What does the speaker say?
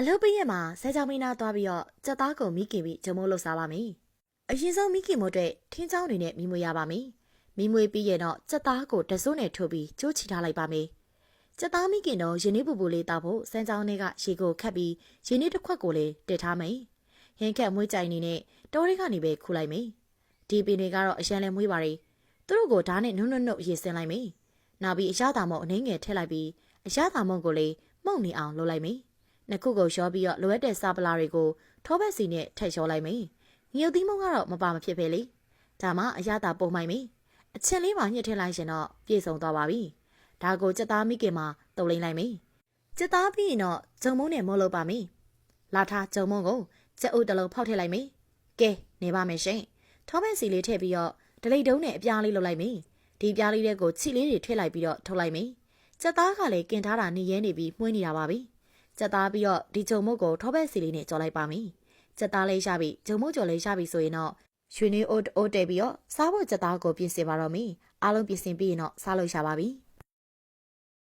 အလုပ်ပိရက်မှာဆဲချောင်းမင်းသားသွားပြီးတော့ကြက်သားကိုမိခင်ပြီးဂျုံမိုးလှုပ်စားပါမယ်။အရင်ဆုံးမိခင်မို့အတွက်ထင်းချောင်းတွေနဲ့မိမွေရပါမယ်။မိမွေပြီးရင်တော့ကြက်သားကိုတစိုးနဲ့ထိုးပြီးကျိုးချီထားလိုက်ပါမယ်။ကြက်သားမိခင်တော့ရင်းနှီးပူပူလေးတောက်ဖို့စမ်းချောင်းတွေကရေကိုခတ်ပြီးရင်းနှီးတစ်ခွက်ကိုလည်းတစ်ထားမယ်။ရင်ခက်မွေးကြိုင်နေနဲ့တောတွေကနေပဲခူလိုက်မယ်။ဒီပင်တွေကတော့အရန်လဲမွေးပါရီသူတို့ကိုဓာတ်နဲ့နုံနုံနုံရေစင်လိုက်မယ်။နောက်ပြီးအရသာမုံအနှင်းငယ်ထည့်လိုက်ပြီးအရသာမုံကိုလည်းမှုန့်နေအောင်လုပ်လိုက်မယ်။ နှစ်ခုကိုရောပြီးတော့လိုအပ်တဲ့စာပလာတွေကိုထောဘက်စီနဲ့ထည့်လျှော်လိုက်မယ်။ငရုတ်သီးမုံကတော့မပါမဖြစ်ပဲလေ။ဒါမှအရသာပုံမိုက်မယ်။အချင်းလေးပါညှစ်ထည့်လိုက်ရင်တော့ပြည့်စုံသွားပါပြီ။ဒါကိုစက်သားမိခင်မှာတုံလိမ့်လိုက်မယ်။စက်သားပြီးရင်တော့ဂျုံမုံနဲ့မောလုပ်ပါမယ်။လာထားဂျုံမုံကိုစက်အုပ်တစ်လုံးဖောက်ထည့်လိုက်မယ်။ကဲနေပါမယ်ရှင်။ထောဘက်စီလေးထည့်ပြီးတော့ဒလိတ်တုံးနဲ့အပြားလေးလုပ်လိုက်မယ်။ဒီပြားလေးတွေကိုချီလေးတွေထည့်လိုက်ပြီးတော့ထုတ်လိုက်မယ်။စက်သားကလည်းกินထားတာနေရဲနေပြီးမှုန်းနေတာပါပြီ။ စက်သားပြီးတော့ဒီဂျုံမုံကိုထောဘက်စီလေးနဲ့ကြော်လိုက်ပါမယ်။စက်သားလေးရပြီဂျုံမုံကြော်လေးရပြီဆိုရင်တော့ရွှေနေအိုးအိုးတဲပြီးတော့စားဖို့စက်သားကိုပြင်ဆင်ပါတော့မယ်။အားလုံးပြင်ဆင်ပြီးရင်တော့စားလို့ရပါပြီ။